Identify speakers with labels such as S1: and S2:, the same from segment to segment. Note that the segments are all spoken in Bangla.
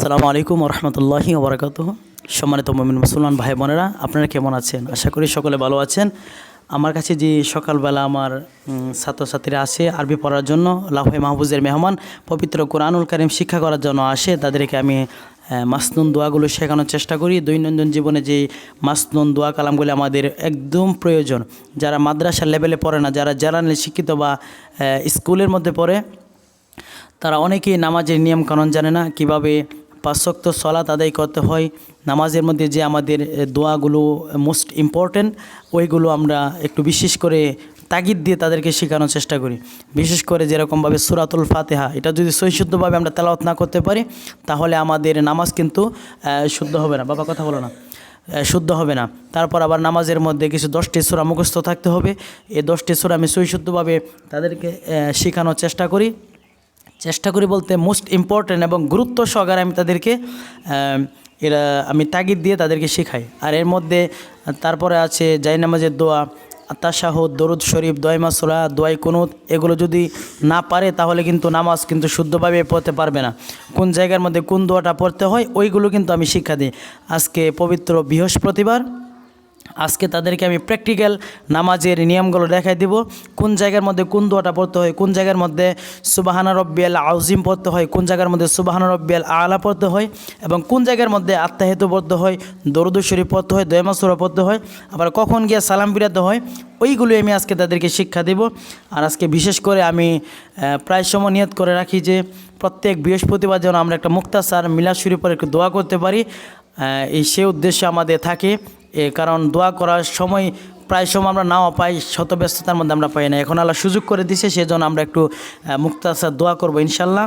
S1: আসসালামু আলাইকুম রহমতুল্লাহি ওবরাকাত সম্মানিত মমিন মুসলমান ভাই বোনেরা, আপনারা কেমন আছেন? আশা করি সকলে ভালো আছেন। আমার কাছে যে সকালবেলা আমার ছাত্রছাত্রীরা আসে আরবি পড়ার জন্য লাফে মাহবুজের মেহমান, পবিত্র কোরআনুল কারিম শিক্ষা করার জন্য আসে, তাদেরকে আমি মাসনুন দোয়াগুলো শেখানোর চেষ্টা করি। দৈনন্দিন জীবনে যে মাসনুন দোয়া কালামগুলি আমাদের একদম প্রয়োজন, যারা মাদ্রাসার লেভেলে পড়ে না, যারা জেনারেল শিক্ষিত বা স্কুলের মধ্যে পড়ে, তারা অনেকেই নামাজের নিয়ম কানুন জানে না, কীভাবে পাঁচশক্ত সলাত আদায় করতে হয়। নামাজের মধ্যে যে আমাদের দোয়াগুলো মোস্ট ইম্পর্ট্যান্ট ওইগুলো আমরা একটু বিশেষ করে তাগিদ দিয়ে তাদেরকে শেখানোর চেষ্টা করি। বিশেষ করে যেরকমভাবে সুরাতুল ফাতেহা, এটা যদি সৈশুদ্ধভাবে আমরা তেলাওয়াত না করতে পারি, তাহলে আমাদের নামাজ কিন্তু শুদ্ধ হবে না। বাবা, কথা বলো না। শুদ্ধ হবে না। তারপর আবার নামাজের মধ্যে কিছু দশটি সুরা মুখস্থ থাকতে হবে। এই দশটি সুরা আমি সৈশুদ্ধভাবে তাদেরকে শেখানোর চেষ্টা করি। চেষ্টা করি বলতে মোস্ট ইম্পর্ট্যান্ট এবং গুরুত্ব সহকারে আমি তাদেরকে এরা আমি তাগিদ দিয়ে তাদেরকে শেখাই। আর এর মধ্যে তারপরে আছে জাইনামাজের দোয়া তাশাহুদ দরুদ শরীফ দোয়াইমা সোলা দোয়াই কুনুত, এগুলো যদি না পারে তাহলে কিন্তু নামাজ কিন্তু শুদ্ধভাবে পড়তে পারবে না। কোন জায়গার মধ্যে কোন দোয়াটা পড়তে হয়, ওইগুলো কিন্তু আমি শিক্ষা দিই। আজকে পবিত্র বৃহস্পতিবার আজকে তাদেরকে আমি প্র্যাকটিক্যাল নামাজের নিয়মগুলো দেখাই দিব। কোন জায়গার মধ্যে কোন দোয়াটা পড়তে হয়, কোন জায়গার মধ্যে সুবাহানা রব্বিয়াল আউজিম পড়তে হয়, কোন জায়গার মধ্যে সুবাহানা রব্বিয়াল আলা পড়তে হয় এবং কোন জায়গার মধ্যে আত্মাহেতু পড়তে হয় শরীফ পড়তে হয় দয়মাসুরা পড়তে হয়, আবার কখন গিয়ে সালাম ফিরাতে হয় ওইগুলো আমি আজকে তাদেরকে শিক্ষা দেব। আর আজকে বিশেষ করে আমি প্রায় সময় নিয়ত করে রাখি যে প্রত্যেক বৃহস্পতিবার যেন আমরা একটা মুক্তাসার মিলাদ শরীফের একটু দোয়া করতে পারি। এই সে উদ্দেশ্য আমাদের থাকে। এ, কারণ দোয়া করার সময় প্রায় সময় আমরা নাও পাই, শত ব্যস্ততার মধ্যে আমরা পাই না। এখন আল্লাহ সুযোগ করে দিছে, সেজন্য আমরা একটু মুক্ত মুক্তাসার দোয়া করব ইনশাল্লাহ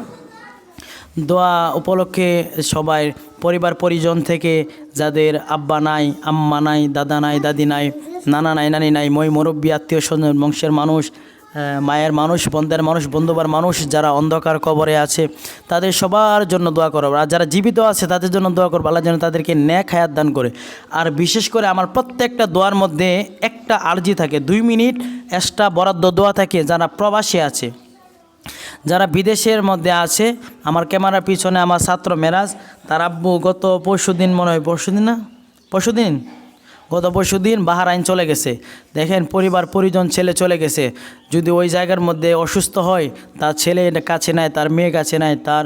S1: দোয়া উপলক্ষে সবাই, পরিবার, পরিজন থেকে যাদের আব্বা নাই, আম্মা নাই, দাদা নাই, দাদি নাই, নানা নাই, নানি নাই, মই মুরব্বী, আত্মীয় স্বজন, বংশের মানুষ মায়ের মানুষ বন্ধের মানুষ, বন্ধুবার মানুষ, যারা অন্ধকার কবরে আছে, তাদের সবার জন্য দোয়া করব আর যারা জীবিত আছে, তাদের জন্য দোয়া করব, আল্লাহ যেন তাদেরকে ন্যাক হায়াত দান করে। আর বিশেষ করে আমার প্রত্যেকটা দোয়ার মধ্যে একটা আর্জি থাকে, দুই মিনিট এক্সট্রা বরাদ্দ দোয়া থাকে, যারা প্রবাসী আছে। যারা বিদেশের মধ্যে আছে, আমার ক্যামেরার পিছনে আমার ছাত্র মেরাজ, তার আব্বু গত পরশু দিন মনে হয় পরশু দিন না? পরশু দিন গত পরশু দিন বাহারাইন চলে গেছে। দেখেন পরিবার, পরিজন, ছেলে চলে গেছে। যদি ওই জায়গার মধ্যে অসুস্থ হয়, তার ছেলে কাছে নাই, তার মেয়ে কাছে নাই, তার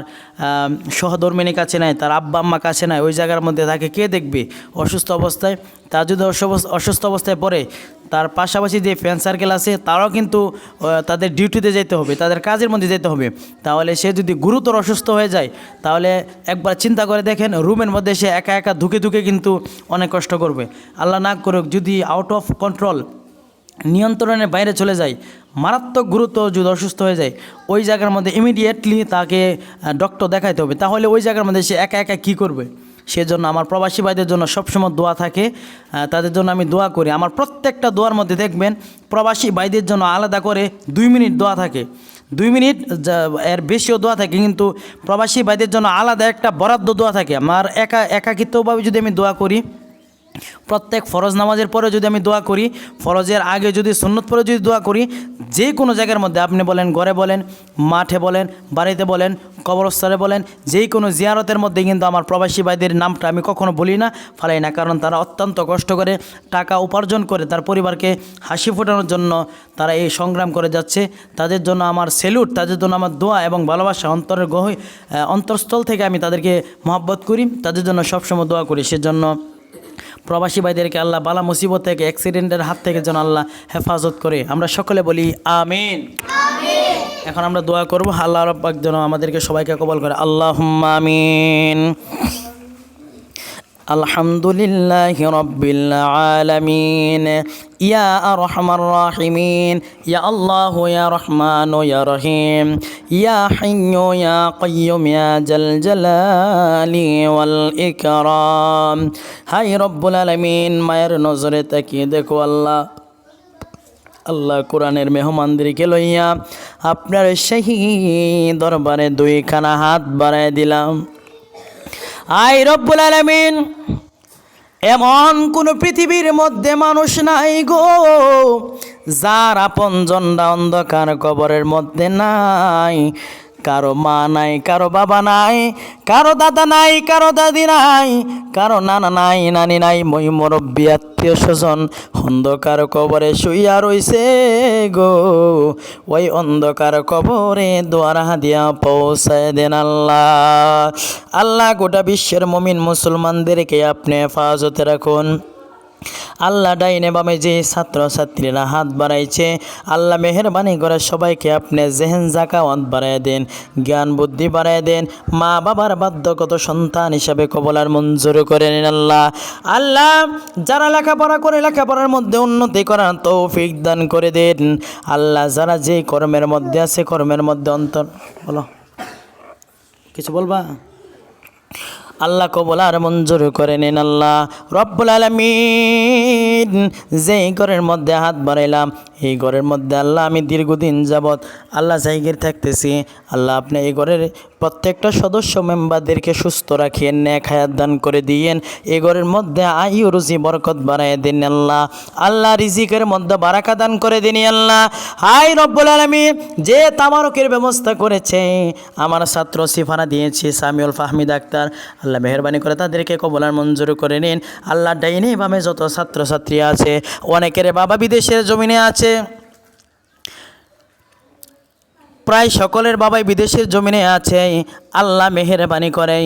S1: সহধর্মিনী কাছে নাই, তার আব্বা আম্মা কাছে নাই, ওই জায়গার মধ্যে তাকে কে দেখবে? অসুস্থ অবস্থায়। তার যদি অসুস্থ- অবস্থায় পড়ে, তার পাশাপাশি যে ফ্রেন্ড সার্কেল আছে, তারাও কিন্তু তাদের ডিউটিতে যেতে হবে, তাদের কাজের মধ্যে যেতে হবে। তাহলে সে যদি গুরুতর অসুস্থ হয়ে যায়, তাহলে একবার চিন্তা করে দেখেন রুমের মধ্যে সে একা একা ধুকে ধুকে কিন্তু অনেক কষ্ট করবে। আল্লাহ না করুক, যদি আউট অফ কন্ট্রোল নিয়ন্ত্রণের বাইরে চলে যায়, মারাত্মক গুরুত্ব যদি অসুস্থ হয়ে যায়, ওই জায়গার মধ্যে ইমিডিয়েটলি তাকে ডক্টর দেখাইতে হবে। তাহলে ওই জায়গার মধ্যে সে একা একা কী করবে? সেজন্য আমার প্রবাসী ভাইদের জন্য সবসময় দোয়া থাকে তাদের জন্য আমি দোয়া করি। আমার প্রত্যেকটা দোয়ার মধ্যে দেখবেন, প্রবাসী ভাইদের জন্য আলাদা করে দুই মিনিট দোয়া থাকে। দুই মিনিট এর বেশিও দোয়া থাকে, কিন্তু প্রবাসী ভাইদের জন্য আলাদা একটা বরাদ্দ দোয়া থাকে। আমার একা, একাকিত্বভাবে যদি আমি দোয়া করি প্রত্যেক ফরজ নামাজের পরে যদি আমি দোয়া করি, ফরজের আগে যদি সুন্নত পরে যদি দোয়া করি, যে কোনো জায়গার মধ্যে আপনি বলেন, ঘরে বলেন, মাঠে বলেন, বাড়িতে বলেন কবরস্থানে বলেন যেই কোনো জিয়ারতের মধ্যে কিন্তু আমার প্রবাসী ভাইদের নামটা আমি কখনো বলি না, ফালাই না। কারণ তারা অত্যন্ত কষ্ট করে টাকা উপার্জন করে তার পরিবারকে হাসি ফোটানোর জন্য তারা এই সংগ্রাম করে যাচ্ছে। তাদের জন্য আমার সেলুট, তাদের জন্য আমার দোয়া এবং ভালোবাসা অন্তরের গহী অন্তরস্থল থেকে আমি তাদেরকে মহব্বত করি। তাদের জন্য সবসময় দোয়া করি। সেজন্য প্রবাসী ভাইদেরকে আল্লাহ বালা মুসিবত থেকে অ্যাক্সিডেন্টের হাত থেকে যেন আল্লাহ হেফাজত করে। আমরা সকলে বলি আমিন। এখন আমরা দোয়া করব আল্লাহ রব্বাক যেন আমাদেরকে সবাইকে কবল করে। আল্লাহ আমিন। আলহামদুলিল্লাহ রব্বিল আলমিন। ইয়া আরহামার রাহিমিন। ইয়া আল্লাহ ইয়া রহমান ইয়া রহিম। ইয়া হাইয়ু ইয়া কাইয়ুম ইয়া জাল জালালি ওয়াল ইকরাম। হাই রব্বুল আলমিন, মায়ের নজরে তাকিয়ে দেখো আল্লাহ। আল্লাহ কোরআনের মেহমানদেরকে লইয়া আপনার সেই দরবারে দুইখানা হাত বাড়ায় দিলাম। আই রব্বুল আলমিন, এমন কোন পৃথিবীর মধ্যে মানুষ নাই গো, যার আপন জন্ডা অন্ধকার কবরের মধ্যে নাই। কারও মা নাই, কারও বাবা নাই, কারও দাদা নাই, কারও দাদি নাই, কারও নানা নাই, নানি নাই, মই মুরব্বী আত্মীয় স্বজন। অন্ধকার কবরে শুইয়া রইছে গো, ওই অন্ধকার কবরে দোয়ার হাদিয়া পৌঁছায় দেন আল্লাহ। আল্লাহ গোটা বিশ্বের মমিন মুসলমানদেরকে আপনি হেফাজতে রাখুন। আল্লাহ ডাইনে বামে যে ছাত্র ছাত্রীরা হাত বাড়াইছে, আল্লাহ মেহরবানি করে সবাইকে আপনি জেহেন জাকাওয়াত বাড়ায় দেন, জ্ঞান বুদ্ধি বাড়ায় দেন, মা বাবার বাধ্যগত সন্তান হিসাবে কবলার মঞ্জুর করে নিন আল্লাহ। আল্লাহ, যারা লেখাপড়া করে লেখাপড়ার মধ্যে উন্নতি করার তৌফিক দান করে দেন। আল্লাহ, যারা যে কর্মের মধ্যে আছে, কর্মের মধ্যে অন্তর বলো। কিছু বলবা? আল্লাহ কবল আর মঞ্জুর করে নেন আল্লাহ। রব্বুল আলমিন, যেই ঘরের মধ্যে হাত বাড়াইলাম, এই ঘরের মধ্যে আল্লাহ আমি দীর্ঘদিন যাবৎ আল্লাহ জায়গির থাকতেছি। আল্লাহ আপনি এই ঘরের প্রত্যেকটা সদস্য মেম্বারদেরকে সুস্থ রাখিয়েন ন্যাক হায়াত দান করে দিয়েন। এ ঘরের মধ্যে আয়ু, রুজি, বরকত বাড়াই দিন আল্লাহ। আল্লাহ রিজিকের মধ্যে বারাকা দান করে দিন আল্লাহ। হাই রব্বুল আলমী যে তামারকের ব্যবস্থা করেছে, আমার ছাত্র সিফানা দিয়েছি সামিউল ফাহমিদ আক্তার আল্লাহ মেহরবানি করে তাদেরকে কবলার মঞ্জুর করে নিন। আল্লাহ ডাইনে বামে যত ছাত্রছাত্রী আছে, অনেকের বাবা বিদেশের জমিনে আছে। প্রায় সকলের বাবাই বিদেশের জমিনে আছে। আল্লাহ মেহরবানি করে।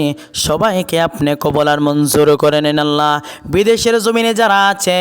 S1: সবাইকে আপনি কবলার মঞ্জুর করে নেন আল্লাহ। বিদেশের জমিনে যারা আছে,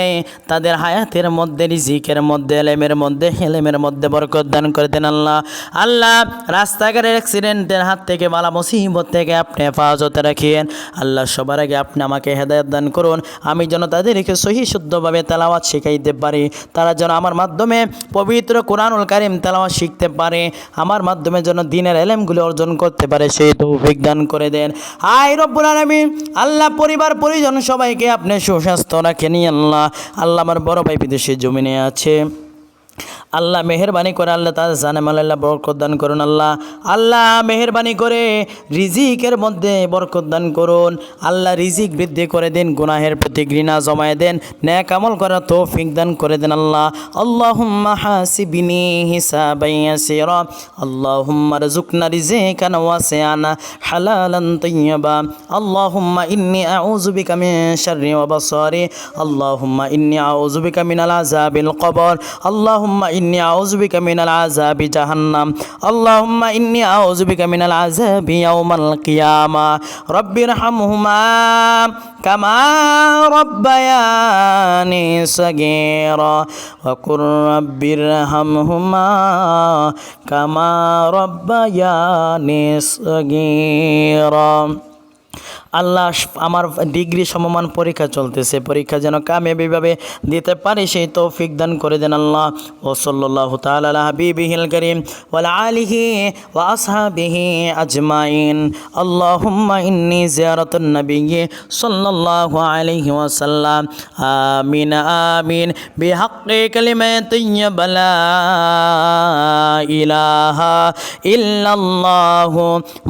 S1: তাদের হায়াতের মধ্যে, রিজিকের মধ্যে, এলেমের মধ্যে, হেলেমের মধ্যে বরকত দান করে দেন আল্লাহ। আল্লাহ, রাস্তাঘাটের অ্যাক্সিডেন্টের হাত থেকে মালা মুসিবত থেকে আপনি হেফাজতে রাখিয়েন আল্লাহ, সবার আগে আপনি আমাকে হেদায়ত দান করুন। আমি যেন তাদেরকে সহি শুদ্ধভাবে তেলাওয়াত শিখাইতে পারি। তারা যেন আমার মাধ্যমে পবিত্র কোরআনুল কারিম তেলাওয়াত শিখতে পারে। আমার মাধ্যমে যেন দিনের এলেমগুলি অর্জন করতে পারে। সেই তৌফিক দান করে দেন। হায় রব্বুল আলামিন, আল্লাহ পরিবার পরিজন সবাইকে আপনি সুস্বাস্থ্য রাখেনি আল্লাহ। আল্লাহ আমার বড় ভাই বিদেশে জমিনে আছে। আল্লাহ মেহরবানি করে, আল্লাহ তার জানে মাল্লাহ বরকত দান করুন, আল্লাহ আল্লাহ মেহরবানি করে রিজিকের মধ্যে বরকত দান করুন, আল্লাহ রিজিক বৃদ্ধি করে দিন, গুনাহের প্রতি ঘৃণা জমায় দেন, ন্যাক আমল করার তৌফিক দান করে দেন আল্লাহ। আল্লাহুম্মা হাসিবিনি হিসাবাই ইয়াসিরা, আল্লাহুম্মা রযুকনা রিজিকান ওয়াসিআন হালালান তাইয়্যিবা, আল্লাহুম্মা ইন্নী আউযু বিকা মিন শাররি ওয়া বাসারি, আল্লাহুম্মা ইন্নী আউযু বিকা মিনাল আযাবিল কবর, আল্লাহুম্মা ইন্নী আউযু বিকা মিনাল আযাবি জাহান্নাম আল্লাহুম্মা ইন্নী আউযু বিকা মিনাল আযাবি ইয়াউমাল কিয়ামা রব্বিরহামহুমা কামা রব্বায়ানি সাগীরা ওয়া কুর রব্বিরহামহুমা কামা রব্বায়ানি সাগীরা আল্লাহ আমার ডিগ্রি সমমান পরীক্ষা চলতেছে। পরীক্ষা যেন কামিয়াবিভাবে দিতে পারি, সেই তৌফিক দান করে দেন আল্লাহ। ও সাল্লাহ তালা হাবিবিহিল করিম আলিহি ওয়া আসহাবিহি আজমাইন। আল্লাহুম্মা ইন্নি জিয়ারাতুন নবী সাল্লাল্লাহু আলাইহি ওয়াসাল্লাম। আমিন আমিন। বিহাক্কি কালিমাতি লা ইলাহা ইল্লাল্লাহু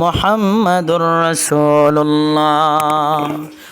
S1: মুহাম্মাদুর রাসূলুল্লাহ। Ram